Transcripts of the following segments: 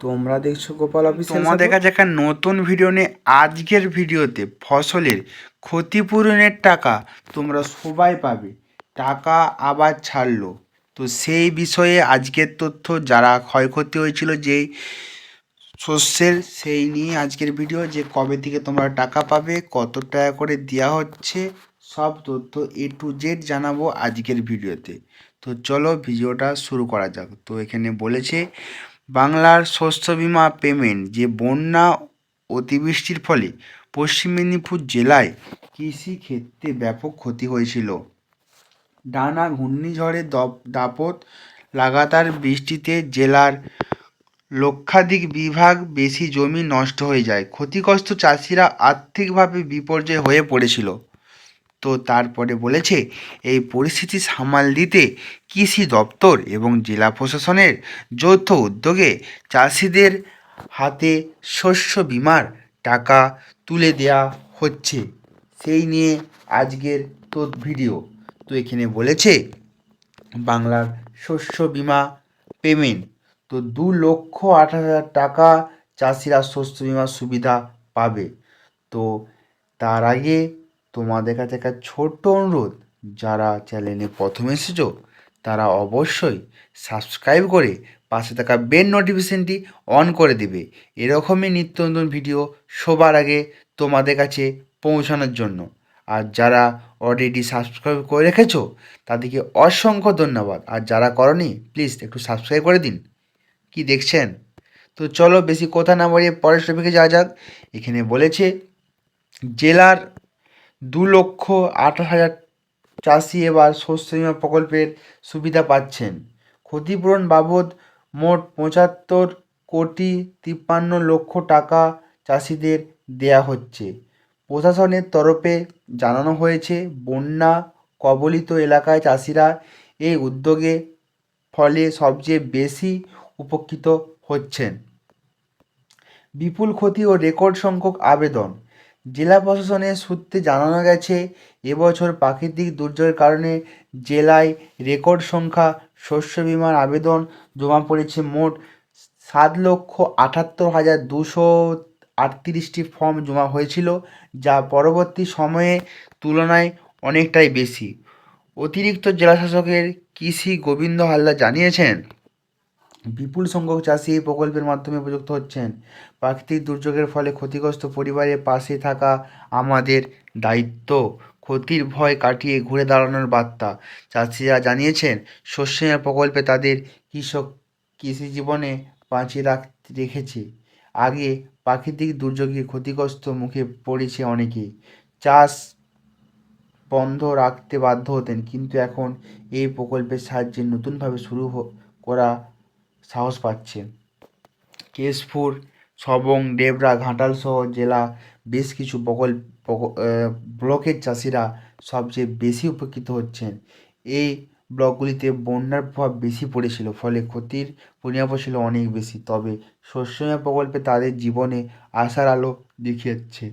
তোমরা দেখছ গোপাল অফিসিয়াল তোমাদের কাছে একটা নতুন ভিডিও নিয়ে আজকের ভিডিওতে ফসলের ক্ষতিপূরণের টাকা তোমরা সবাই পাবে। টাকা আবার ছাড়লো। তো সেই বিষয়ে আজকের তথ্য যারা ক্ষয়ক্ষতি হয়েছিল যেই শস্যের সেই নিয়ে আজকের ভিডিও যে কবে থেকে তোমরা টাকা পাবে কত টাকা করে দেওয়া হচ্ছে সব তথ্য এ টু জেড জানাব আজকের ভিডিওতে তো। চলো ভিডিওটা শুরু করা যাক। তো এখানে বলেছে বাংলার শস্য বিমা পেমেন্ট যে বন্যা অতিবৃষ্টির ফলে পশ্চিম মেদিনীপুর জেলায় কৃষি ক্ষেত্রে ব্যাপক ক্ষতি হয়েছিল। ডানা ঘূর্ণিঝড়ের দপ- দাপট লাগাতার বৃষ্টিতে জেলার লক্ষাধিক বিভাগ বেশি জমি নষ্ট হয়ে যায়। ক্ষতিগ্রস্ত চাষিরা আর্থিকভাবে বিপর্যয় হয়ে পড়েছিল। তো তারপরে বলেছে, এই পরিস্থিতি সামাল দিতে কৃষি দপ্তর এবং জেলা প্রশাসনের যৌথ উদ্যোগে চাষিদের হাতে শস্য বিমার টাকা তুলে দেওয়া হচ্ছে। সেই নিয়ে আজকের তো ভিডিও। তো এখানে বলেছে, বাংলার শস্য বিমা পেমেন্ট, তো দু লক্ষ আট হাজার টাকা চাষিরা শস্য বিমার সুবিধা পাবে। তো তার আগে তোমাদের কাছে একটা ছোট্ট অনুরোধ। যারা চ্যানেলে প্রথম এসেছ, তারা অবশ্যই সাবস্ক্রাইব করে পাশে থাকা বেল নোটিফিকেশনটি অন করে দেবে। এরকমই নিত্য নতুন ভিডিও সবার আগে তোমাদের কাছে পৌঁছানোর জন্য। আর যারা অলরেডি সাবস্ক্রাইব করে রেখেছো, তাদেরকে অসংখ্য ধন্যবাদ। আর যারা করনি প্লিজ একটু সাবস্ক্রাইব করে দিন। কি দেখছেন? তো চলো বেশি কথা না বাড়িয়ে পরের টপিকে যাওয়া যাক। এখানে বলেছে, জেলার দু লক্ষ আঠাশ হাজার চাষি এবার শস্য বিমা প্রকল্পের সুবিধা পাচ্ছেন। ক্ষতিপূরণ বাবদ মোট পঁচাত্তর কোটি তিপ্পান্ন লক্ষ টাকা চাষিদের দেয়া হচ্ছে। প্রশাসনের তরফে জানানো হয়েছে, বন্যা কবলিত এলাকায় চাষিরা এই উদ্যোগে ফলে সবচেয়ে বেশি উপকৃত হচ্ছেন। বিপুল ক্ষতি ও রেকর্ড সংখ্যক আবেদন জেলা প্রশাসনের সূত্রে জানানো গেছে, এবছর প্রাকৃতিক দুর্যোগের কারণে জেলায় রেকর্ড সংখ্যা শস্য বিমার আবেদন জমা পড়েছে মোট সাত লক্ষ আটাত্তর হাজার দুশো আটত্রিশটি ফর্ম জমা হয়েছিল, যা পরবর্তী সময়ে তুলনায় অনেকটাই বেশি। অতিরিক্ত জেলাশাসকের কৃষি গোবিন্দ হালদার জানিয়েছেন বিপুল সংখ্যক চাষি এই প্রকল্পের মাধ্যমে উপযুক্ত হচ্ছেন। প্রাকৃতিক দুর্যোগের ফলে ক্ষতিগ্রস্ত পরিবারের পাশে থাকা আমাদের দায়িত্ব। ক্ষতির ভয় কাটিয়ে ঘুরে দাঁড়ানোর বার্তা। চাষিরা জানিয়েছেন শস্য প্রকল্পে তাদের কৃষক কৃষি জীবনে বাঁচিয়ে রাখ, রেখেছে। আগে প্রাকৃতিক দুর্যোগে ক্ষতিগ্রস্ত মুখে পড়েছে অনেকেই। চাষ বন্ধ রাখতে বাধ্য হতেন, কিন্তু এখন এই প্রকল্পের সাহায্যে নতুনভাবে শুরু করা সাহস পাচ্ছে। কেশপুর সবং ডেবরা ঘাটাল সহ জেলা বেশ কিছু ব্লকের চাষিরা সবচেয়ে বেশি উপকৃত হচ্ছেন। এই ব্লকগুলিতে বন্যার প্রভাব বেশি পড়েছিল, ফলে ক্ষতির পরিমাপ ছিল অনেক বেশি। তবে শস্য বীমা প্রকল্পে তাদের জীবনে আশার আলো দেখিয়েছে।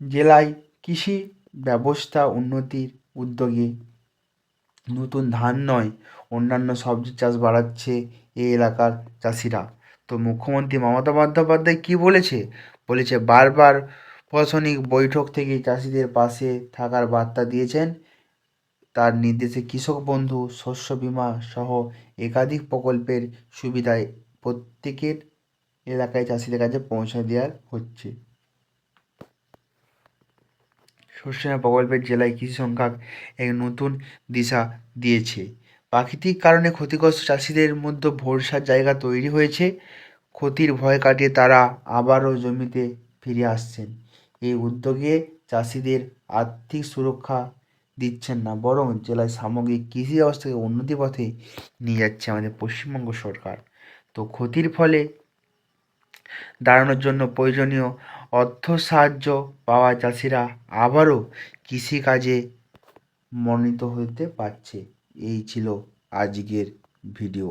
জেলায় কৃষি ব্যবস্থা উন্নতির উদ্যোগে নতুন ধান নয়, অন্যান্য সবজি চাষ বাড়াচ্ছে এই এলাকার চাষিরা। তো মুখ্যমন্ত্রী মমতা বন্দ্যোপাধ্যায় কী বলেছে? বলেছে, বারবার প্রশাসনিক বৈঠক থেকে চাষিদের পাশে থাকার বার্তা দিয়েছেন। তার নির্দেশে কৃষক বন্ধু, শস্য বীমা সহ একাধিক প্রকল্পের সুবিধায় প্রত্যেকের এলাকায় চাষিদের কাছে পৌঁছে দেওয়া হচ্ছে। শস্য প্রকল্পের জেলায় কৃষি সংখ্যা এক নতুন দিশা দিয়েছে। প্রাকৃতিক কারণে ক্ষতিগ্রস্ত চাষিদের মধ্যে ভরসার জায়গা তৈরি হয়েছে। ক্ষতির ভয় কাটিয়ে তারা আবারও জমিতে ফিরে আসছেন। এই উদ্যোগে চাষিদের আর্থিক সুরক্ষা দিচ্ছেন না, বরং জেলায় সামগ্রিক কৃষি ব্যবস্থাকে উন্নতি পথে নিয়ে যাচ্ছে আমাদের পশ্চিমবঙ্গ সরকার। তো ক্ষতির ফলে দাঁড়ানোর জন্য প্রয়োজনীয় অর্থ সাহায্য পাওয়া চাষিরা আবারও কৃষিকাজে মনোনীত হতে পারছে। এই ছিল আজকের ভিডিও।